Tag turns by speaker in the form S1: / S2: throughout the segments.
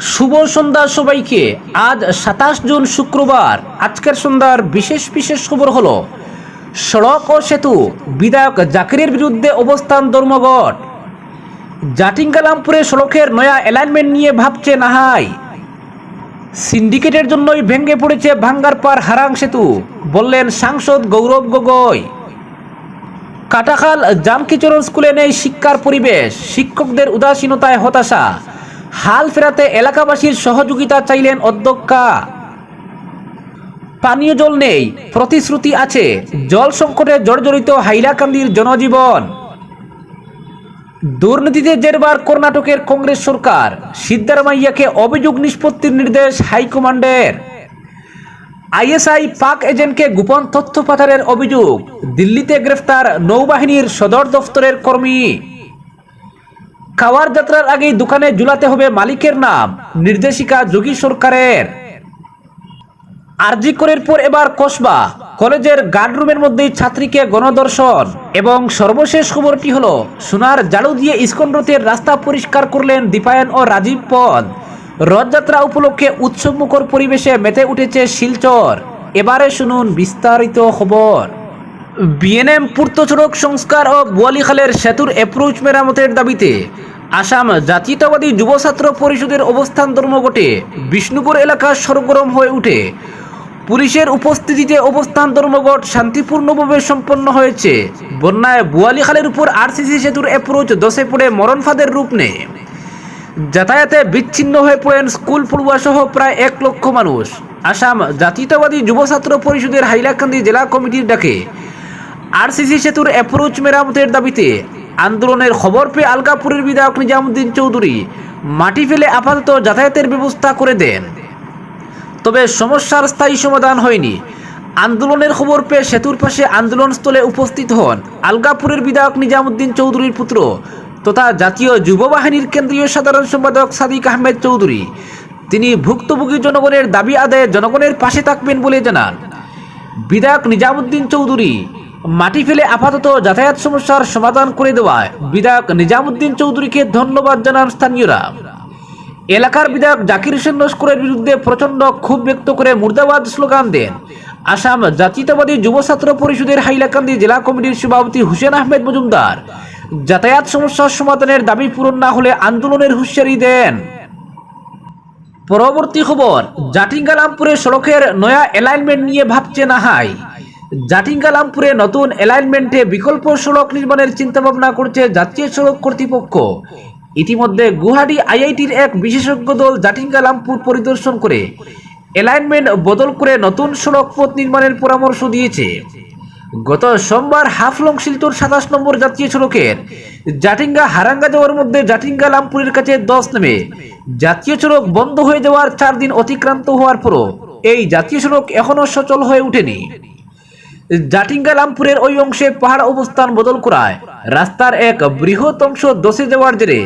S1: শুভ সন্ধ্যা সবাইকে। আজ সাতাশ জুন শুক্রবার। আজকের সন্ধ্যার বিশেষ বিশেষ খবর হলো, সড়ক ও সেতু বিধায়ক জাকিরের বিরুদ্ধে অবস্থান ধর্মঘট। জাটিঙ্গালামপুরে সড়কের নয়া অ্যালাইনমেন্ট নিয়ে ভাবছে নাহাই। সিন্ডিকেটের জন্যই ভেঙে পড়েছে ভাঙ্গারপাড় হারাং সেতু, বললেন সাংসদ গৌরব গগৈ। কাটাখাল জামকিচরণ স্কুলে নেই শিক্ষার পরিবেশ, শিক্ষকদের উদাসীনতায় হতাশা। হাল ফেরাতে এলাকাবাসীর সহযোগিতা চাইলেন অধ্যক্ষা। পানীয় জল নেই, প্রতিশ্রুতি আছে, জল সংকটে জর্জরিত হাইলাকান্দির জনজীবন। দুর্নীতিতে জেরবার কর্ণাটকের কংগ্রেস সরকার, সিদ্ধারমাইয়াকে অভিযোগ নিষ্পত্তির নির্দেশ হাইকমান্ডের। আইএসআই পাক এজেন্টকে গোপন তথ্য পাচারের অভিযোগ, দিল্লিতে গ্রেফতার নৌবাহিনীর সদর দফতরের কর্মী। খাওয়ার যাত্রার আগেই দোকানে ঝুলাতে হবে মালিকের নাম, নির্দেশিকা যোগী সরকারের। আরজি করের পর এবার কসবা, কলেজের গার্ডরুমের মধ্যেই ছাত্রীকে গণদর্শন। এবং সর্বশেষ খবরটি হলো, সোনার জালু দিয়ে ইস্কন রথের রাস্তা পরিষ্কার করলেন দীপায়ন ও রাজীব পদ। রথযাত্রা উপলক্ষে উৎসবমুখর পরিবেশে মেতে উঠেছে শিলচর। এবারে শুনুন বিস্তারিত খবর। বিএনএম পূর্ত সড়ক সংস্কার ও বোয়ালিখালের সেতুর অ্যাপ্রোচ মেরামতের দাবিতে আসাম জাতীয়তাবাদী যুব ছাত্র পরিষদের অবস্থান ধর্মঘটে বিষ্ণুপুর এলাকা সরগরম হয়ে উঠে। পুলিশের উপস্থিতিতে অবস্থান ধর্মঘট শান্তিপূর্ণভাবে সম্পন্ন হয়েছে। বন্যায় বোয়ালিখালের উপর আরসিসি সেতুর অ্যাপ্রোচ দশে পড়ে মরণফাদের রূপ নেয়। যাতায়াতে বিচ্ছিন্ন হয়ে পড়েন স্কুল পড়ুয়া সহ প্রায় এক লক্ষ মানুষ। আসাম জাতীয়তাবাদী যুব ছাত্র পরিষদের হাইলাকান্দি জেলা কমিটির ডাকে আরসিসি সেতুর অ্যাপ্রোচ মেরামতের দাবিতে আন্দোলনের খবর পেয়ে আলগাপুরের বিধায়ক নিজামুদ্দিন চৌধুরী মাটি ফেলে আপাতত যাতায়াতের ব্যবস্থা করে দেন। তবে সমস্যার স্থায়ী সমাধান হয়নি। আন্দোলনের খবর পেয়ে সেতুর পাশে আন্দোলনস্থলে উপস্থিত হন আলগাপুরের বিধায়ক নিজামুদ্দিন চৌধুরীর পুত্র তথা জাতীয় যুব বাহিনীর কেন্দ্রীয় সাধারণ সম্পাদক সাদিক আহমেদ চৌধুরী। তিনি ভুক্তভোগী জনগণের দাবি আদায়ে জনগণের পাশে থাকবেন বলে জানান। বিধায়ক নিজামুদ্দিন চৌধুরী মাটি ফেলে আপাতত যাতায়াত সমস্যার সমাধান করে দেওয়ায় বিধায়ক নিজামুদ্দিন চৌধুরীকে ধন্যবাদ জানান স্থানীয়রা। এলাকার বিধায়ক জাকির হোসেন লস্করের বিরুদ্ধে প্রচণ্ড ক্ষোভ ব্যক্ত করে মুর্দাবাদ স্লোগান দেন। আসাম জাতীয়তাবাদী যুব ছাত্র পরিষদের হাইলাকান্দি জেলা কমিটির সভাপতি হুসেন আহমেদ মজুমদার যাতায়াত সমস্যার সমাধানের দাবি পূরণ না হলে আন্দোলনের হুঁশিয়ারি দেন। পরবর্তী খবর, জাটিঙ্গালামপুরে সড়কের নয়া অ্যালাইনমেন্ট নিয়ে ভাবছে নাহাই। জাটিঙ্গালামপুরে নতুন অ্যালাইনমেন্টে বিকল্প সড়ক নির্মাণের চিন্তাভাবনা করছে জাতীয় সড়ক কর্তৃপক্ষ। ইতিমধ্যে গুয়াহাটি আইআইটির এক বিশেষজ্ঞ দল জাটিঙ্গালামপুর পরিদর্শন করে অ্যালাইনমেন্ট বদল করে নতুন সড়ক পথ নির্মাণের পরামর্শ দিয়েছে। গত সোমবার হাফলং শিলচর সাতাশ নম্বর জাতীয় সড়কের জাটিঙ্গা হারাঙ্গা যাওয়ার মধ্যে জাটিঙ্গা লামপুরের কাছে দশ নেমে জাতীয় সড়ক বন্ধ হয়ে যাওয়ার চার দিন অতিক্রান্ত হওয়ার পরও এই জাতীয় সড়ক এখনও সচল হয়ে ওঠেনি। জাটিঙ্গা লামপুরের ওই অংশে পাহাড় অবস্থান বদল করায় রাস্তার এক বৃহৎ অংশ দশে যাওয়ার জেরে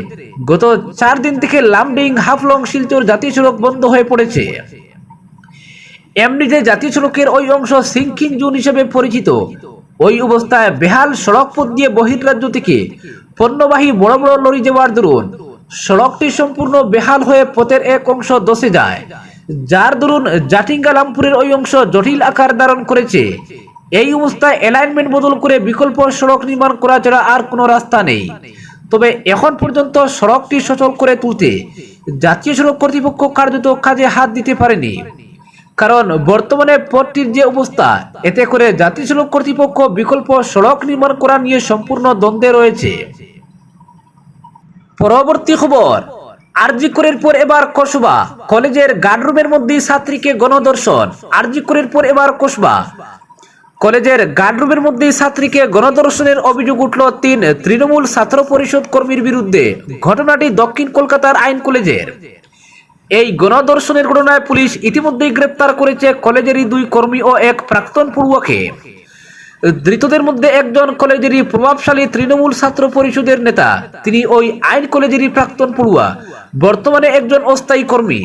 S1: গত চার দিন থেকে লামডিং হাফলং শিলচর জাতীয় সড়ক বন্ধ হয়ে পড়েছে। এমনিতে জাতীয় সড়কের ওই অংশ সিঙ্কিং জোন হিসেবে পরিচিত। ওই অবস্থায় বেহাল সড়ক পথ দিয়ে বহির্রাজ্য থেকে পণ্যবাহী বড় বড় লরি যাওয়ার দরুন সড়কটি সম্পূর্ণ বেহাল হয়ে পথের এক অংশ দশে যায়। যার দরুন জাটিঙ্গা লামপুরের ওই অংশ জটিল আকার ধারণ করেছে। এই অবস্থায় অ্যালাইনমেন্ট বদল করে বিকল্প সড়ক নির্মাণ করা ছাড়া আর কোনো রাস্তা নেই। তবে এখন পর্যন্ত সড়কটি সচল করে তুলতে জাতীয় সড়ক কর্তৃপক্ষ কার্যত কাজে হাত দিতে পারেনি। কারণ বর্তমানে পথটির যে অবস্থা, এতে করে জাতীয় সড়ক কর্তৃপক্ষ বিকল্প সড়ক নির্মাণ করা নিয়ে সম্পূর্ণ দ্বন্দ্বে রয়েছে। পরবর্তী খবর আরজি করের পর এবার কসবা। কলেজের গার্ডরুমের মধ্যে ছাত্রীকে গণদর্শন আরজি করের পর এবার কসবা। কলেজের গার্ডরুমের মধ্যে ছাত্রীকে গণদর্শনের অভিযোগ উঠল তিন তৃণমূল ছাত্র পরিষদ কর্মীর বিরুদ্ধে। ঘটনাটি দক্ষিণ কলকাতার আইন কলেজের। এই গণদর্শনের ঘটনায় পুলিশ ইতিমধ্যেই গ্রেপ্তার করেছে কলেজেরই দুই কর্মী ও এক প্রাক্তন পড়ুয়াকে। ধৃতদের মধ্যে একজন কলেজেরই প্রভাবশালী তৃণমূল ছাত্র পরিষদের নেতা, তিনি ওই আইন কলেজেরই প্রাক্তন পড়ুয়া। বর্তমানে একজন অস্থায়ী কর্মী।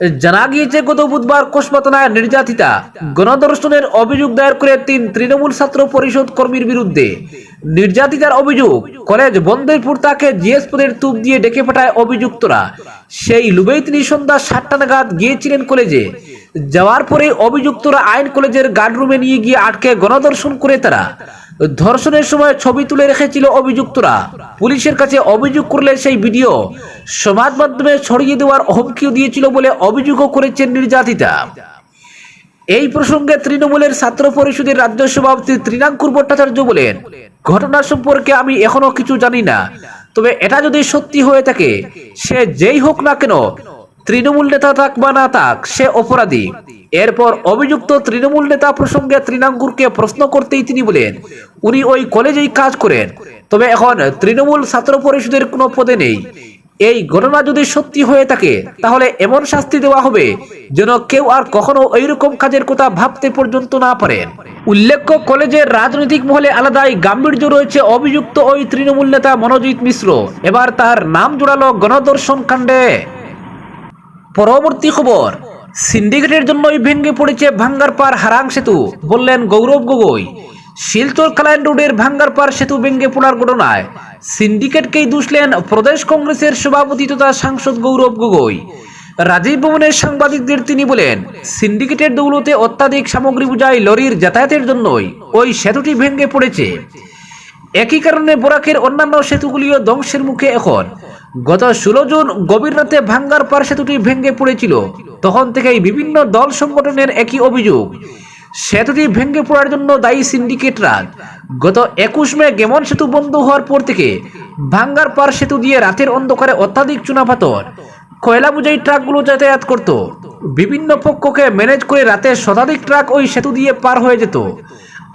S1: জানা গিয়েছে গত বুধবার কোষপাতনায় নির্যাতিতা গণদর্শনের অভিযোগ দায়ের করে তিন তৃণমূল ছাত্র পরিষদ কর্মীর বিরুদ্ধে। নির্যাতিতার অভিযোগ, কলেজ বন্ধের পর তাকে জিএস পদের তুপ দিয়ে ডেকে পাঠায় অভিযুক্তরা। সেই লুবেই তিনি সন্ধ্যা সাতটা নাগাদ গিয়েছিলেন কলেজে। যাওয়ার পরে অভিযুক্তরা আইন কলেজের গার্ডরুমে নিয়ে গিয়ে আটকে গণদর্শন করে তারা। ধর্ষণের সময় ছবি তুলে রেখেছিল অভিযুক্তরা। পুলিশের কাছে অভিযোগ করলে সেই ভিডিও। সমাজ মাধ্যমে ছড়িয়ে দেওয়ার হুমকিও দিয়েছিল বলে অভিযোগও করেছেন নির্যাতিতা। এই প্রসঙ্গে তৃণমূলের ছাত্র পরিষদের রাজ্য সভাপতি তৃণাঙ্কুর ভট্টাচার্য বলেন, ঘটনা সম্পর্কে আমি এখনও কিছু জানি না। তবে এটা যদি সত্যি হয়ে থাকে, সে যেই হোক না কেন, তৃণমূল নেতা থাক বা না থাক, সে অপরাধী। এরপর অভিযুক্ত তৃণমূল নেতা প্রসঙ্গে তৃণাঙ্কুরকে প্রশ্ন করতেই তিনি বলেন, উনি ওই কলেজেই কাজ করেন। তবে এখন তৃণমূল ছাত্র পরিষদের কোনো পদে নেই। এই ঘটনা যদি সত্যি হয়ে থাকে, তাহলে এমন শাস্তি দেওয়া হবে যেন কেউ আর কখনো এইরকম কাজের কথা ভাবতে পর্যন্ত না পারেন। উল্লেখ্য, কলেজের রাজনৈতিক মহলে আলাদাই গাম্ভীর্য রয়েছে অভিযুক্ত ওই তৃণমূল নেতা মনোজিৎ মিশ্র। এবার তার নাম জোড়ালো গণদর্শন কাণ্ডে। পরবর্তী খবর। সিন্ডিকেটের জন্যই ভেঙে পড়েছে ভাঙ্গারপার হারাং সেতু। বললেন গৌরব গগৈ, শিলচর কালাইন রোডের ভাঙ্গারপার সেতু ভেঙে পড়ার ঘটনায় সিন্ডিকেটকেই দুষলেন প্রদেশ কংগ্রেসের সভাপতি তথা সাংসদ গৌরব গগৈ। রাজীব ভবনের সাংবাদিকদের তিনি বলেন, সিন্ডিকেটের দৌলতে অত্যাধিক সামগ্রী বোঝাই লরির যাতায়াতের জন্যই ওই সেতুটি ভেঙে পড়েছে। একই কারণে বরাকের অন্যান্য সেতুগুলিও ধ্বংসের মুখে এখন গত ষোলো জুন গভীর রাতে ভাঙ্গার পার সেতুটি ভেঙে পড়েছিল। তখন থেকেই বিভিন্ন দল সংগঠনের একই অভিযোগ। সেতুটি ভেঙে পড়ার জন্য দায়ী সিন্ডিকেটরা গত একুশ মে গেমন সেতু বন্ধ হওয়ার পর থেকে ভাঙ্গার পার সেতু দিয়ে রাতের অন্ধকারে অত্যাধিক চুনাপাথর, কয়লা বোঝাই ট্রাকগুলো যাতায়াত করত। বিভিন্ন পক্ষকে ম্যানেজ করে রাতে শতাধিক ট্রাক ওই সেতু দিয়ে পার হয়ে যেত।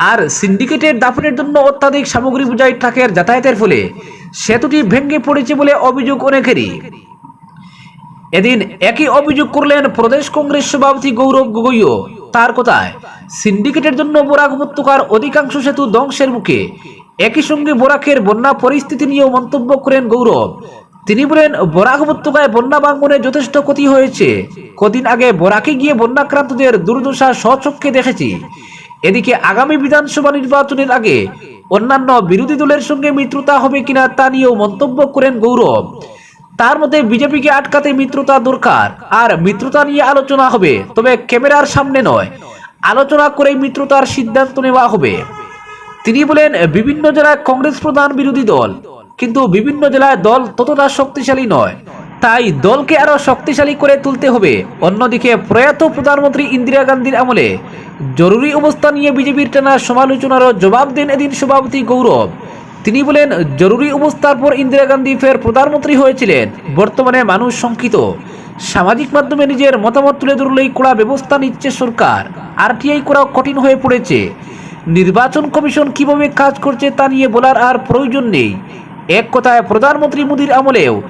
S1: আর সিন্ডিকেটের দাফনের জন্য অত্যাধিক সামগ্রী বোঝাই ট্রাকের যাতায়াতের ফলে। সেতুটি ভেঙে পড়েছে বলে অভিযোগ অনেকেরই। এদিন একই অভিযোগ করলেন প্রদেশ কংগ্রেস সভাপতি গৌরব গগৈও। তার কথায়, সিন্ডিকেটের জন্য বরাক উপত্যকার অধিকাংশ সেতু ধ্বংসের মুখে। একই সঙ্গে বরাকের বন্যা পরিস্থিতি নিয়েও মন্তব্য করেন গৌরব। তিনি বলেন, বরাক উপত্যকায় বন্যা বাঙ্গনে যথেষ্ট ক্ষতি হয়েছে। কদিন আগে বরাকে গিয়ে বন্যাক্রান্তদের দুর্দশা স্বচক্ষে দেখেছি। এদিকে আগামী বিধানসভা নির্বাচনের আগে অন্যান্য বিরোধী দলের সঙ্গে মিত্রতা হবে কিনা তা নিয়েও মন্তব্য করেন গৌরব। তার মধ্যে বিজেপিকে আটকাতে মিত্রতা দরকার আর মিত্রতা নিয়ে আলোচনা হবে, তবে ক্যামেরার সামনে নয়, আলোচনা করেই মিত্রতার সিদ্ধান্ত নেওয়া হবে। তিনি বলেন, বিভিন্ন জেলায় কংগ্রেস প্রধান বিরোধী দল, কিন্তু বিভিন্ন জেলায় দল ততটা শক্তিশালী নয়। তাই দলকে আরও শক্তিশালী করে তুলতে হবে। অন্যদিকে প্রয়াত প্রধানমন্ত্রী ইন্দিরা গান্ধীর আমলে জরুরি অবস্থা নিয়ে বিজেপির টানা সমালোচনারও জবাব দেন এদিন সভাপতি গৌরব। তিনি বলেন, জরুরি অবস্থার পর ইন্দিরা গান্ধী ফের প্রধানমন্ত্রী হয়েছিলেন। বর্তমানে মানুষ শঙ্কিত। সামাজিক মাধ্যমে নিজের মতামত তুলে ধরলেই কড়া ব্যবস্থা নিচ্ছে সরকার। আরটিআই করা কঠিন হয়ে পড়েছে। নির্বাচন কমিশন কীভাবে কাজ করছে তা নিয়ে বলার আর প্রয়োজন নেই। এক কথায় প্রধানমন্ত্রী মোদীর আমলেও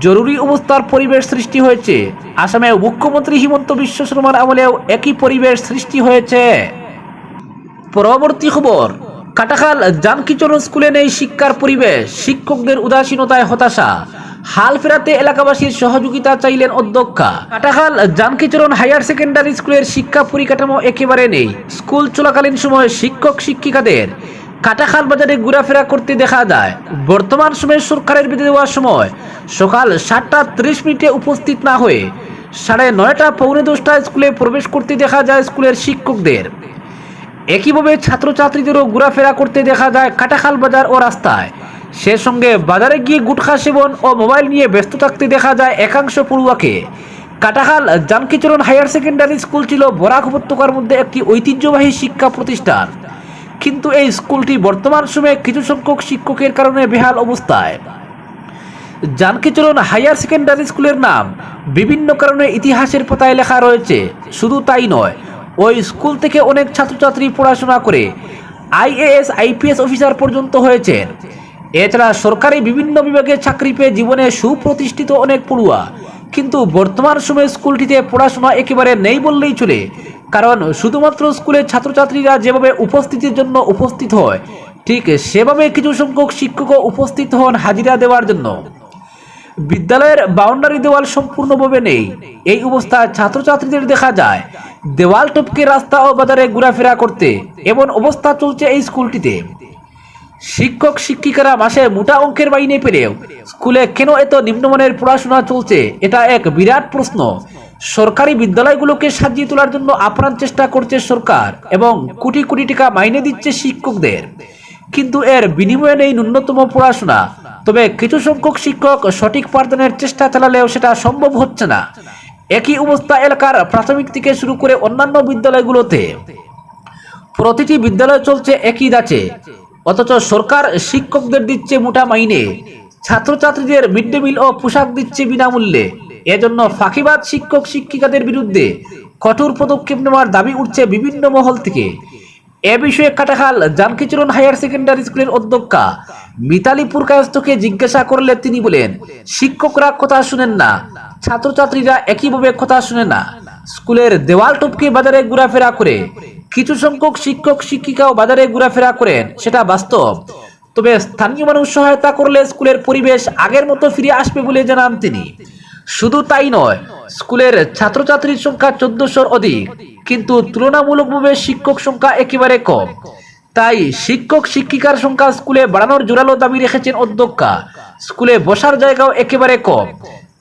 S1: জরুরি অবস্থার পরিবেশ সৃষ্টি হয়েছে। আসামেও মুখ্যমন্ত্রী হিমন্ত বিশ্ব শর্মার আমলেও একই পরিবেশ সৃষ্টি হয়েছে। পরবর্তী খবর, কাটাখাল জানকিচরণ স্কুলে নেই শিক্ষার পরিবেশ। শিক্ষকদের উদাসীনতায় হতাশা। হাল ফেরাতে এলাকাবাসীর সহযোগিতা চাইলেন অধ্যক্ষা। কাটাখাল জানকিচরণ হায়ার সেকেন্ডারি স্কুলের শিক্ষা পরিকাঠামো একেবারে নেই। স্কুল চলাকালীন সময় শিক্ষক শিক্ষিকাদের কাটাখাল বাজারে ঘোরাফেরা করতে দেখা যায়, বর্তমান সময়ে সরকারের বেঁধে দেওয়ার সময় সকাল সাতটা ত্রিশ মিনিটে উপস্থিত না হয়ে সাড়ে নয়টা, পৌনে দশটা স্কুলে প্রবেশ করতে দেখা যায় স্কুলের শিক্ষকদের। একইভাবে ছাত্রছাত্রীদেরও ঘোরাফেরা করতে দেখা যায় কাটাখাল বাজার ও রাস্তায়। সে সঙ্গে বাজারে গিয়ে গুটখা সেবন ও মোবাইল নিয়ে ব্যস্ত থাকতে দেখা যায় একাংশ পড়ুয়াকে। Katakhal Janakicharan higher secondary school ছিল বরাক উপত্যকার মধ্যে একটি ঐতিহ্যবাহী শিক্ষা প্রতিষ্ঠান। কিন্তু এই স্কুলটি বর্তমান সময়ে কিছু সংখ্যক শিক্ষকের কারণে বেহাল অবস্থায়। জানকিচরণ হায়ার সেকেন্ডারি স্কুলের নাম, বিভিন্ন কারণে ইতিহাসের পাতায় লেখা রয়েছে, শুধু তাই নয়, ওই স্কুল থেকে অনেক ছাত্রছাত্রী পড়াশোনা করে আইএএস, আইপিএস অফিসার পর্যন্ত হয়েছেন। এছাড়া সরকারি বিভিন্ন বিভাগে চাকরি পেয়ে জীবনে সুপ্রতিষ্ঠিত অনেক পড়ুয়া, কিন্তু বর্তমান সময়ে স্কুলটিতে পড়াশোনা একেবারে নেই বললেই চলে। কারণ শুধুমাত্র স্কুলের ছাত্রছাত্রীরা যেভাবে উপস্থিতির জন্য উপস্থিত হয়, ঠিক সেভাবে কিছু সংখ্যক শিক্ষকও উপস্থিত হন হাজিরা দেওয়ার জন্য। বিদ্যালয়ের বাউন্ডারি দেওয়াল সম্পূর্ণভাবে নেই। এই অবস্থায় ছাত্রছাত্রীদের দেখা যায়, দেওয়াল টপকে রাস্তা ও বাজারে ঘোরাফেরা করতে এমন অবস্থা চলছে এই স্কুলটিতে। শিক্ষক, শিক্ষিকারা মাসে মোটা অঙ্কের মাইনে পেরেও স্কুলে কেন এত নিম্নমানের পড়াশোনা চলছে, এটা এক বিরাট প্রশ্ন। সরকারি বিদ্যালয়গুলোকে সাজিয়ে তোলার জন্য আপ্রাণ চেষ্টা করছে সরকার এবং কোটি কোটি টাকা মাইনে দিচ্ছে শিক্ষকদের। কিন্তু এর বিনিময়ে নেই ন্যূনতম পড়াশোনা। তবে কিছু সংখ্যক শিক্ষক সঠিক পাঠদানের চেষ্টা চালালেও সেটা সম্ভব হচ্ছে না। একই অবস্থা এলাকার প্রাথমিক থেকে শুরু করে অন্যান্য বিদ্যালয়গুলোতে। প্রতিটি বিদ্যালয় চলছে একই দাচে অথচ সরকার শিক্ষকদের দিচ্ছে মোটা মাইনে। ছাত্রছাত্রীদের মিড ডে মিল ও পোশাক দিচ্ছে বিনামূল্যে। এজন্য ফাঁকিবাদ শিক্ষক শিক্ষিকাদের বিরুদ্ধে কঠোর পদক্ষেপ নেওয়ার দাবি উঠছে বিভিন্ন মহল থেকে। এ বিষয়ে কাটাখাল জানকিচরণ হায়ার সেকেন্ডারি স্কুলের অধ্যক্ষা মিতালি পুরকায়স্থকে জিজ্ঞাসা করলে তিনি বলেন, শিক্ষকরা কথা শুনেন না, ছাত্রছাত্রীরা একইভাবে কথা শুনে না। স্কুলের দেওয়াল টপকে বাজারে ঘোরাফেরা করে, কিছু সংখ্যক শিক্ষক শিক্ষিকাও বাজারে ঘোরাফেরা করেন, সেটা বাস্তব। তবে স্থানীয় মানুষ সহায়তা করলে স্কুলের পরিবেশ আগের মতো ফিরে আসবে বলে জানান তিনি। শুধু তাই নয়, স্কুলের ছাত্রছাত্রীর সংখ্যা চোদ্দশোর অধিক, কিন্তু তুলনামূলকভাবে শিক্ষক সংখ্যা একেবারে কম। তাই শিক্ষক শিক্ষিকার সংখ্যা স্কুলে বাড়ানোর জোরালো দাবি রেখেছেন অধ্যক্ষা। স্কুলে বসার জায়গাও একেবারে কম।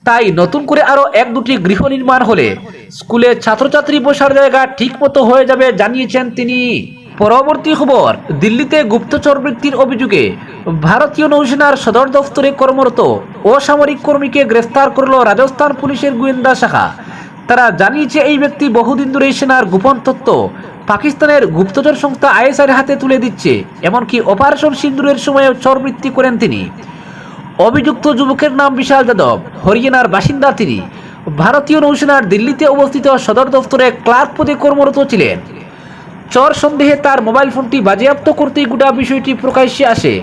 S1: তাই নতুন করে আরও এক দুটি গৃহ নির্মাণ হলে স্কুলে ছাত্রছাত্রী বসার জায়গা ঠিক মতো হয়ে যাবে জানিয়েছেন তিনি। পরবর্তী খবর, দিল্লিতে গুপ্তচর বৃত্তির অভিযোগে ভারতীয় নৌসেনার সদর দফতরে কর্মরত অসামরিক কর্মীকে গ্রেফতার করল রাজস্থান পুলিশের গোয়েন্দা শাখা। তারা জানিয়েছে, এই ব্যক্তি বহুদিন ধরে সেনার গোপন তত্ত্ব পাকিস্তানের গুপ্তচর সংস্থা আইএসআর হাতে তুলে দিচ্ছে, এমনকি অপারেশন সিন্দুরের সময়ও চরবৃত্তি করেন তিনি। অভিযুক্ত যুবকের নাম বিশাল যাদব, হরিয়ানার বাসিন্দা তিনি। ভারতীয় নৌসেনার দিল্লিতে অবস্থিত সদর দফতরে ক্লার্ক পদে কর্মরত ছিলেন। চর সন্দেহে তার মোবাইল ফোনটি বাজেয়াপ্ত করতেই গোটা বিষয়টি প্রকাশ্যে আসে।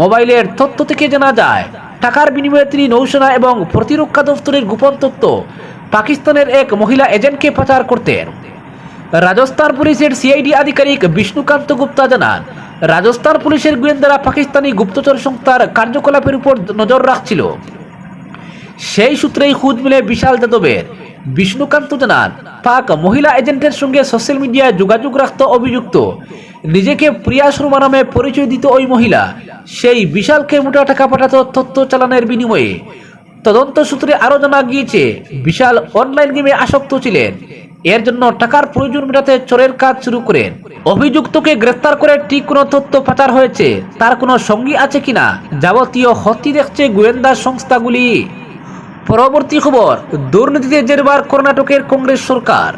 S1: মোবাইলের তথ্য থেকে জানা যায়, টাকার বিনিময়ে তিনি নৌসেনা এবং প্রতিরক্ষা দফতরের গোপন তথ্য পাকিস্তানের এক মহিলা এজেন্টকে পাচার করতেন। রাজস্থান পুলিশের সিআইডি আধিকারিক বিষ্ণুকান্ত গুপ্তা জানান, রাজস্থান পুলিশের গোয়েন্দারা পাকিস্তানি গুপ্তচর সংস্থার কার্যকলাপের উপর নজর রাখছিল। সেই সূত্রেই খুঁজ মিলে বিশাল যাদবের বিষ্ণুকান্ত জানান, পাক মহিলা এজেন্টের সঙ্গে সোশ্যাল মিডিয়ায় যোগাযোগ রাখত অভিযুক্ত। নিজেকে প্রিয়া শর্মা নামে পরিচয় দিত ওই মহিলা। সেই বিশালকে মোটা টাকা পাঠাতো তথ্য চালানের বিনিময়ে। তদন্ত সূত্রে আরও জানা গিয়েছে, বিশাল অনলাইন গেমে আসক্ত ছিলেন। এর জন্য টাকার প্রয়োজন মেটাতে চোরের কাজ শুরু করেন। অভিযুক্তকে গ্রেফতার করে ঠিক কোনো তথ্য পাচার হয়েছে, তার কোনো সঙ্গী আছে কিনা, যাবতীয় হত্যি দেখছে গোয়েন্দা সংস্থাগুলি। পরবর্তী খবর, দুর্নীতিতে জেরবার কর্ণাটকের কংগ্রেস সরকার।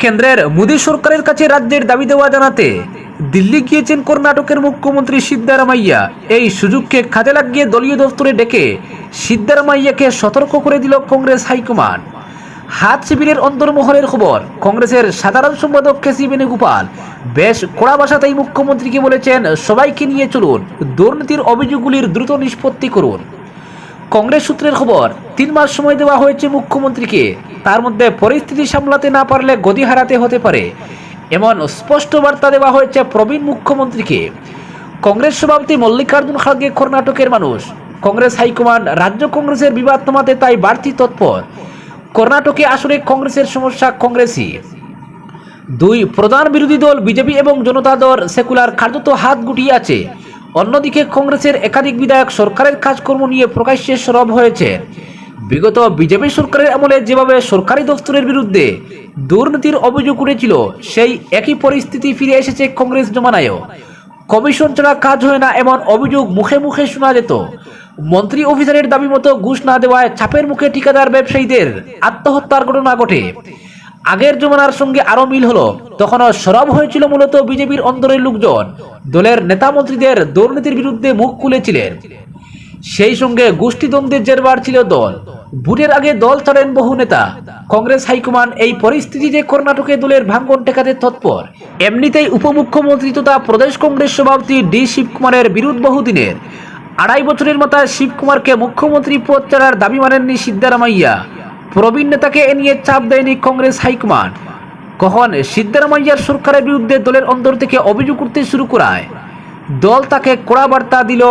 S1: কেন্দ্রের মোদী সরকারের কাছে রাজ্যের দাবি দেওয়া জানাতে দিল্লি গিয়েছেন কর্ণাটকের মুখ্যমন্ত্রী সিদ্ধারামাইয়া। এই সুযোগকে কাজে লাগিয়ে দলীয় দফতরে ডেকে সিদ্ধারামাইয়াকে সতর্ক করে দিল কংগ্রেস হাইকমান্ড। হাত শিবিরের অন্তর্মহলের খবর, কংগ্রেসের সাধারণ সম্পাদক কেসি বেণুগোপাল, বেশ কড়া ভাষাতেই মুখ্যমন্ত্রীকে বলেছেন, সবাইকে নিয়ে চলুন, দুর্নীতির অভিযোগগুলির দ্রুত নিষ্পত্তি করুন। কংগ্রেস সূত্রের খবর, তিন মাস সময় দেওয়া হয়েছে মুখ্যমন্ত্রীকে। তার মধ্যে পরিস্থিতি সামলাতে না পারলে গদি হারাতে হতে পারে। এমন স্পষ্ট বার্তা দেওয়া হয়েছে প্রবীণ মুখ্যমন্ত্রীকে। কংগ্রেস সভাপতি মল্লিকার্জুন খাড়গে কর্ণাটকের মানুষ। কংগ্রেস হাইকমান্ড রাজ্য কংগ্রেসের বিবাদ থামাতে তাই বাড়তি তৎপর। কর্ণাটকে আসলে কংগ্রেসের সমস্যা কংগ্রেসই। দুই, প্রধান বিরোধী দল বিজেপি এবং জনতা দল সেকুলার কার্যত হাত গুটিয়ে আছে। অন্যদিকে কংগ্রেসের একাধিক বিধায়ক সরকারের কাজকর্ম নিয়ে প্রকাশ্যে সরব হয়েছে। বিগত বিজেপি সরকারের আমলে যেভাবে সরকারি দফতরের বিরুদ্ধে দুর্নীতির অভিযোগ উঠেছিল, সেই একই পরিস্থিতি ফিরে এসেছে কংগ্রেস জমানায়ও। কমিশন ছাড়া কাজ হয় না এমন অভিযোগ মুখে মুখে শোনা যেত। মন্ত্রী অফিসারের দাবি মতো ঘুষ না দেওয়ায় চাপের মুখে ঠিকাদার ব্যবসায়ীদের আত্মহত্যার ঘটনা ঘটে। আগের জমানার সঙ্গে আরও মিল হলো। তখনও সরব হয়েছিল মূলত বিজেপির অন্তরের লোকজন। দলের নেতা মন্ত্রীদের দুর্নীতির বিরুদ্ধে মুখ খুলেছিলেন। সেই সঙ্গে গোষ্ঠীদ্বন্দ্বের জেরবার ছিল দল। ভোটের আগে দল ছাড়েন বহু নেতা। কংগ্রেস হাইকমান্ড এই পরিস্থিতিতে কর্ণাটকে দলের ভাঙ্গন ঠেকাতে তৎপর। এমনিতেই উপমুখ্যমন্ত্রী তথা প্রদেশ কংগ্রেস সভাপতি ডি শিবকুমারের বিরোধ বহুদিনের। আড়াই বছরের মাথায় শিবকুমারকে মুখ্যমন্ত্রী পদ ছাড়ার দাবি মানেননি সিদ্ধারামাইয়া। প্রবীণ নেতাকে এ নিয়ে চাপ দেয়নি কংগ্রেস হাইকমান্ড। কখন সিদ্দারামাইয়ার সরকারের বিরুদ্ধে দলের অন্তর থেকে অভিযোগ করতে শুরু করায়। দল তাকে কড়া বার্তা দিল।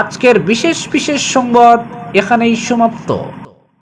S1: আজকের বিশেষ বিশেষ সংবাদ এখানেই সমাপ্ত।